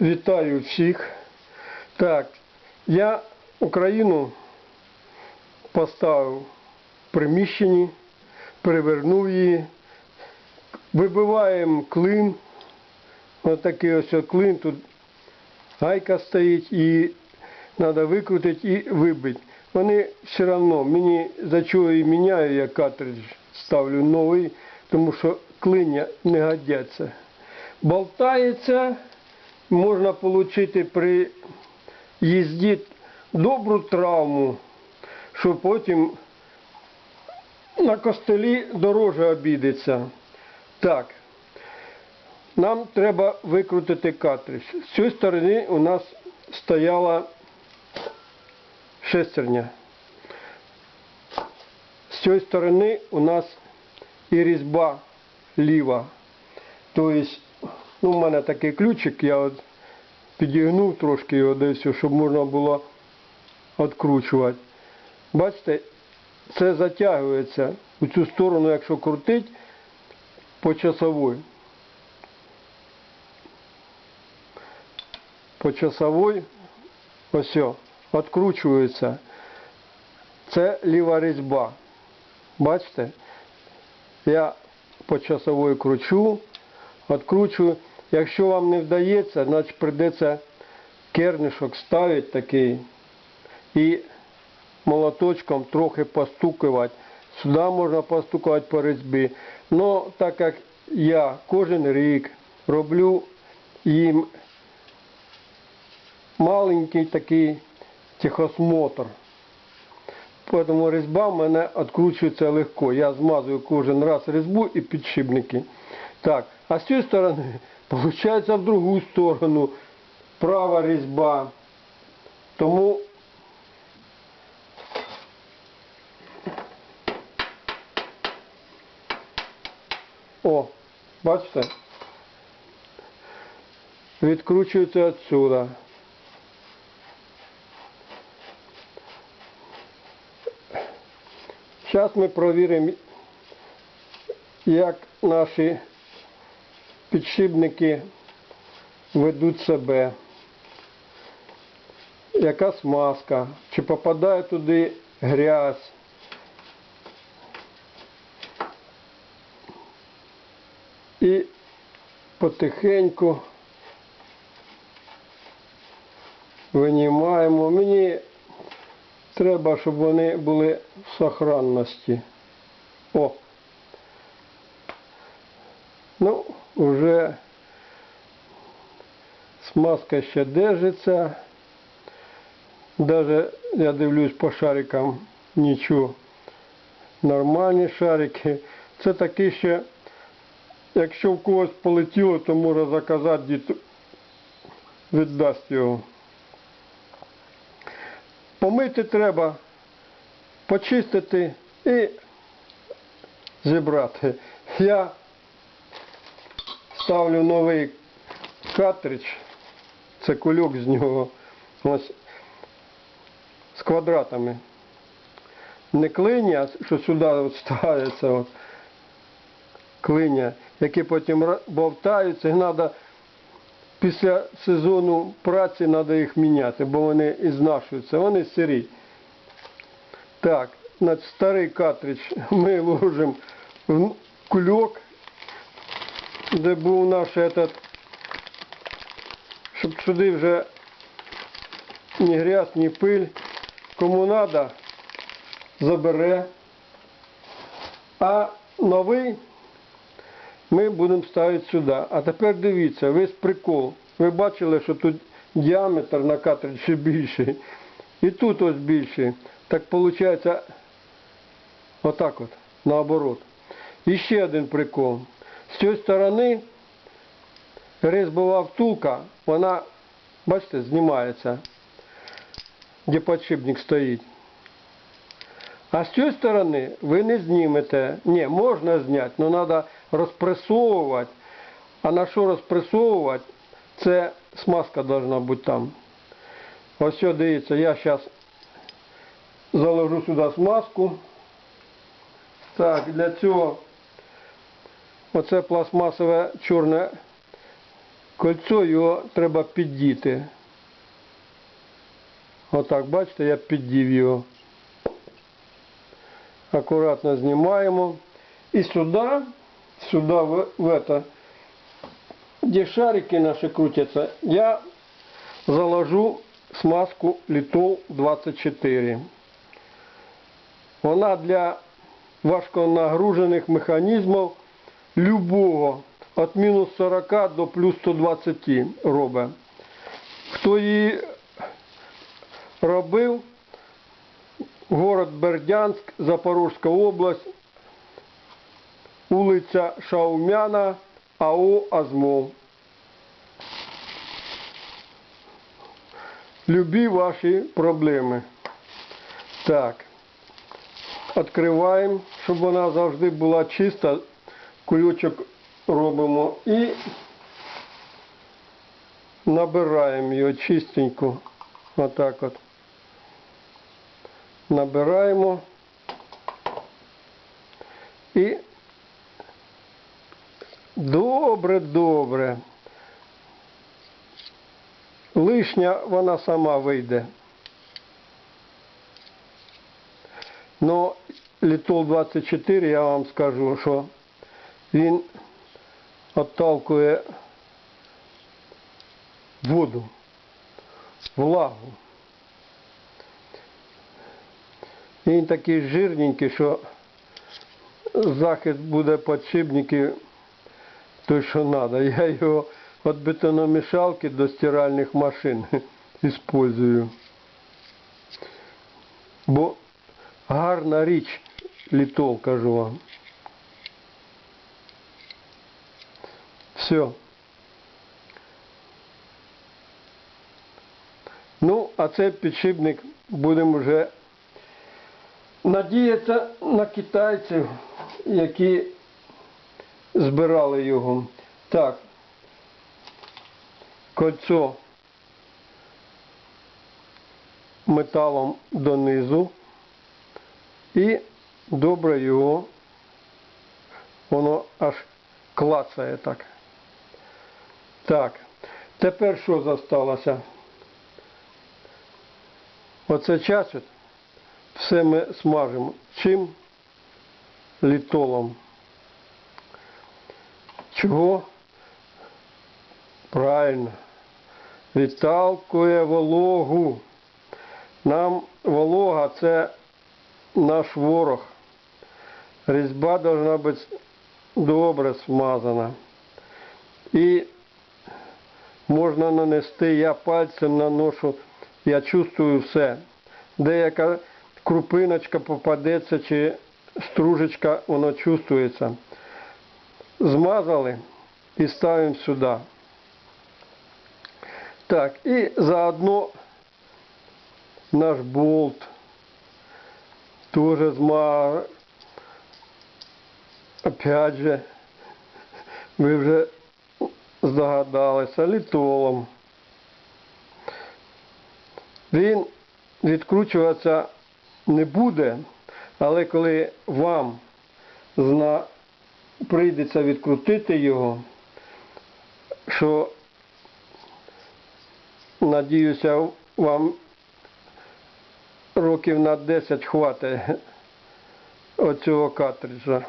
Вітаю всіх. Так, я Україну поставив в приміщенні, перевернув її, вибиваємо клин. Ось такий ось клин, тут гайка стоїть і треба викрутити і вибити. Вони все одно, мені за чого і міняю, я картридж ставлю новий, тому що клиння не годяться. Болтається, можна отримати при їзді добру травму, що потім на костелі дороже обідеться. Так, нам треба викрутити картридж. З цієї сторони у нас стояла шестерня. З цієї сторони у нас і різьба ліва. Тобто, ну, у мене такий ключик, я от підігнув трошки його десь, щоб можна було відкручувати. Бачите, це затягується у цю сторону, якщо крутить по часовій. По часовій, ось, відкручується. Це ліва різьба. Бачите? Я по часовій кручу, відкручую. Якщо вам не вдається, значить прийдеться кернишок ставити такий і молоточком трохи постукувати. Сюди можна постукувати по різьбі. Ну, так як я кожен рік роблю їм маленький такий тихосмотр. Тому різьба в мене відкручується легко. Я змазую кожен раз різьбу і підшипники. Так, а з цієї сторони, виходить в другу сторону права різьба. Тому О, бачите? Відкручується відсюди. Зараз ми провіримо, як наші підшипники ведуть себе. Яка смазка, чи попадає туди грязь. І потихеньку винімаємо. Мені треба, щоб вони були в сохранності. О! Ну, вже смазка ще держиться. Даже я дивлюсь по шарикам нічого. Нормальні шарики. Це такі ще, якщо в когось полетіло, то може заказати дід віддасть його. Помити треба, почистити і зібрати. Я ставлю новий картридж, це кульок з нього з квадратами. Не клиня, що сюди от ставиться, от, клиня, які потім бовтаються, і треба після сезону праці треба їх міняти, бо вони ізнашуються, вони сирі. Так, на старий картридж ми ложимо в кульок, де був наш этот, щоб сюди вже ні грязь, ні пиль. Кому треба, забере. А новий ми будемо ставити сюди. А тепер дивіться, весь прикол. Ви бачили, що тут діаметр на картриджі більший. І тут ось більший. Так виходить отак от, наоборот. І ще один прикол. З цієї сторони різьбова втулка, вона, бачите, знімається, де підшипник стоїть. А з цієї сторони ви не знімете. Ні, можна зняти, але треба розпресовувати. А на що розпресовувати? Це смазка должна бути там. Ось все, дивіться, я зараз заложу сюди смазку. Так, для цього оце пластмасове чорне Кольцо його треба піддіти. Отак, бачите, я піддів його. Акуратно знімаємо. І сюди, сюди, в, в это, где шарики наши крутятся, я заложу смазку Литол 24. Вона для важконагружених механізмів любого від мінус 40 до плюс 120 робить. Хто її робив, город Бердянськ, Запорізька область, вулиця Шаумяна, АО Азмол. Любі ваші проблеми. Так. Відкриваємо, щоб вона завжди була чиста. Кульочок робимо і набираємо її чистенько. Отак от. Набираємо. І добре, добре. Лишня вона сама вийде. Но Літол 24, я вам скажу, що він отталкує воду, влагу. Він такий жирненький, що захист буде подшипників той, що треба. Я його від бетономішалки до стиральних машин использую. Бо гарна річ літол, кажу вам. Все. Ну, а цей підшипник будемо вже надіятися на китайців, які збирали його. Так, кольцо металом донизу і добре його, воно аж клацає так. Так, тепер що зосталося? Оце час все ми смажимо. Чим? Літолом. Чого? Правильно. Відталкує вологу. Нам волога це наш ворог. Різьба должна бути добре смазана. І можна нанести, я пальцем наношу, я чувствую все. Деяка крупиночка попадеться чи стружечка, воно чувствується. Змазали і ставимо сюди. Так, і заодно наш болт тоже зма... Опять же, ви вже здогадалися, літолом. Він відкручуватися не буде, але коли вам зна... прийдеться відкрутити його, що, надіюся, вам років на 10 хватить оцього картриджа.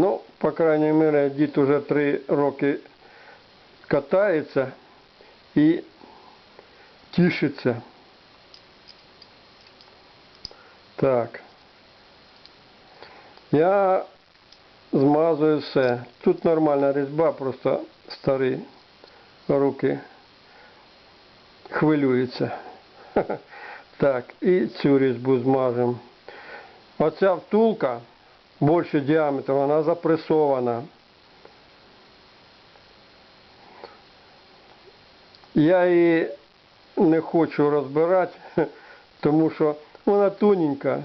Ну, по крайній мірі, дід уже 3 роки катається і тішиться. Так. Я змазую все. Тут нормальна різьба, просто старі руки хвилюються. Так, і цю різьбу змажемо. Оця втулка більше діаметру, вона запресована. Я її не хочу розбирати, тому що вона тоненька,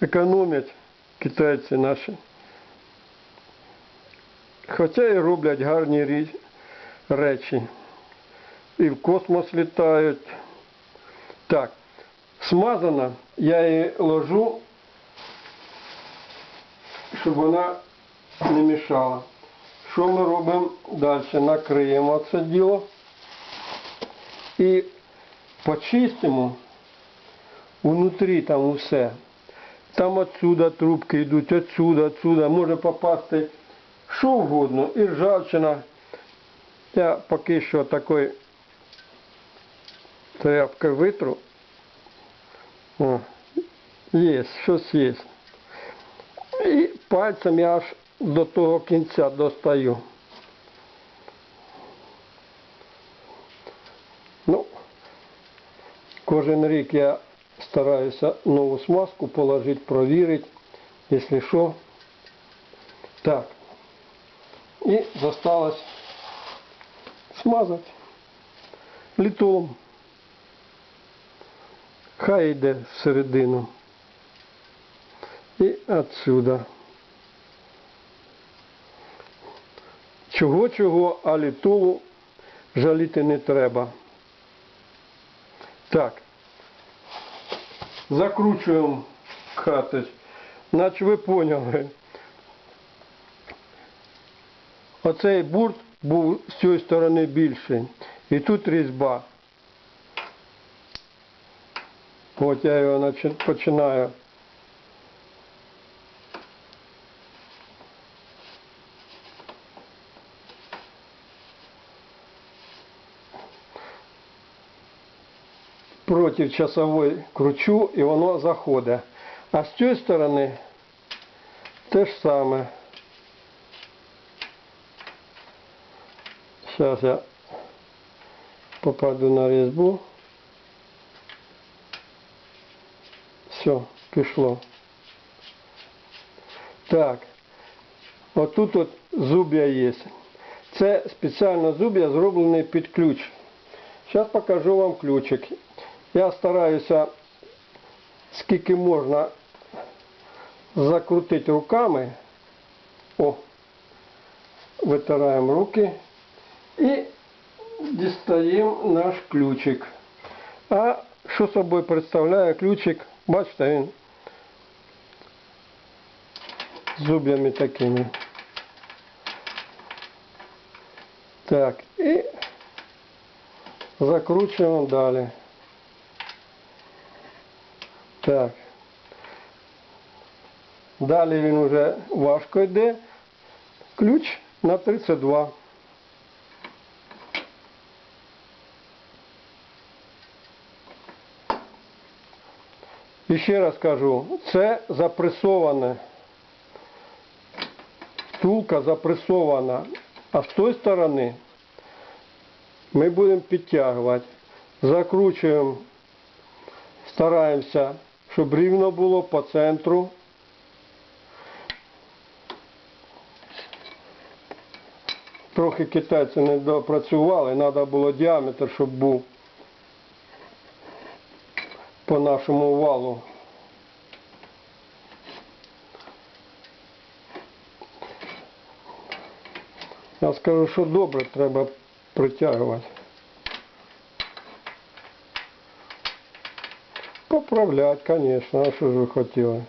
економять китайці наші. Хоча і роблять гарні речі. І в космос літають. Так, смазана, я її ложу, щоб вона не мішала. що ми робимо далі? Накриємо це діло і почистимо внутрі там усе. Там отсюда трубки йдуть, отсюда, отсюда, може попасти що угодно, і ржавчина. Я поки що такою тряпкою витру. О, є, щось є. Пальцем я аж до того кінця достаю. Ну, кожен рік я стараюся нову смазку положити, провірити, якщо що. Так. І зосталось смазати літолом. Хай йде всередину. І отсюда. Чого-чого, а літолу жаліти не треба. Так. Закручуємо катись. Наче ви поняли. Оцей бурт був з цієї сторони більший. І тут різьба. От я його починаю. Проти часової кручу і воно заходить. А з цієї сторони те ж саме. Зараз я попаду на різьбу. Все, пішло. Так. Отут от зуб'я є. Це спеціально зуб'я зроблений під ключ. Зараз покажу вам ключик. Я стараюся скільки можна закрутити руками. О, витираємо руки і дістаємо наш ключик. А що собою представляє ключик? Бачите, він з зуб'ями такими. Так, і закручуємо далі. Так. Далі він вже важко йде. Ключ на 32. І ще раз кажу, це запресоване. Втулка запресована. А з тої сторони ми будемо підтягувати. Закручуємо, стараємося, щоб рівно було по центру. Трохи китайці не допрацювали, треба було діаметр, щоб був по нашому валу. Я скажу, що добре треба притягувати. Поправлять, звісно, а що ж ви хотіли?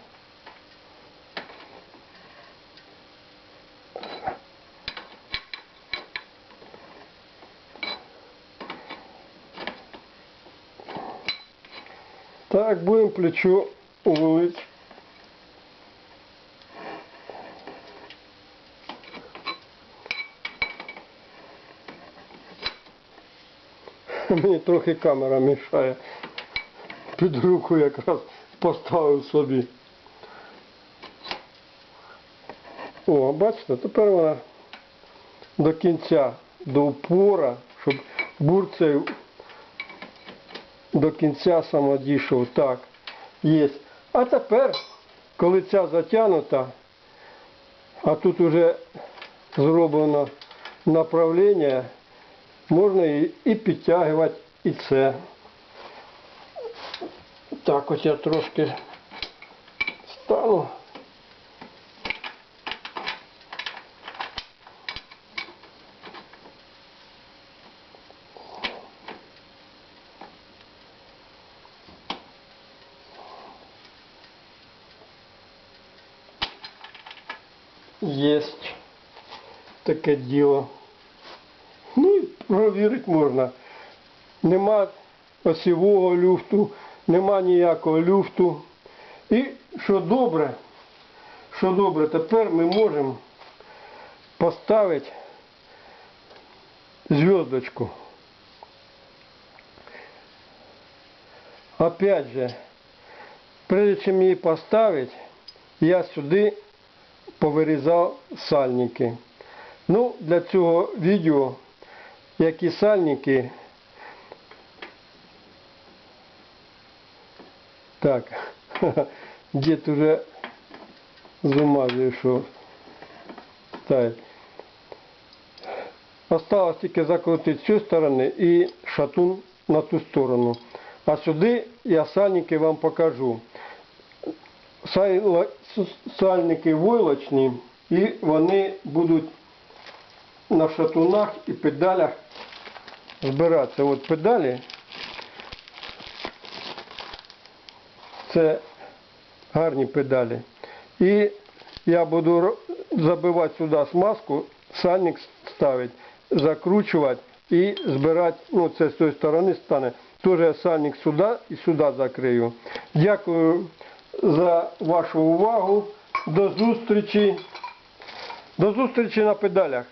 Так, будемо плечо увеличити. Мені трохи камера мішає. Під руку якраз поставив собі. О, бачите, тепер вона до кінця, до упора, щоб бур цей до кінця саме дійшов. Так, є. А тепер, коли ця затягнута, а тут вже зроблено направлення, можна і підтягувати і це. Так ось я трошки стану. Есть. таке діло. Ну і провірити можна. Нема осівого люфту, нема ніякого люфту. І що добре, що добре, тепер ми можемо поставити зв'язочку. Опять же, прежде чем її поставити, я сюди повирізав сальники. Ну, для цього відео, які сальники, так, дід уже з ума зійшов. Так. Осталось тільки закрутити з цієї сторони і шатун на ту сторону. А сюди я сальники вам покажу. Сальники войлочні і вони будуть на шатунах і педалях збиратися. От педалі це гарні педалі. І я буду забивати сюди смазку, сальник ставити, закручувати і збирати, ну це з тої сторони стане. Теж сальник сюди і сюди закрию. Дякую за вашу увагу. До зустрічі. До зустрічі на педалях.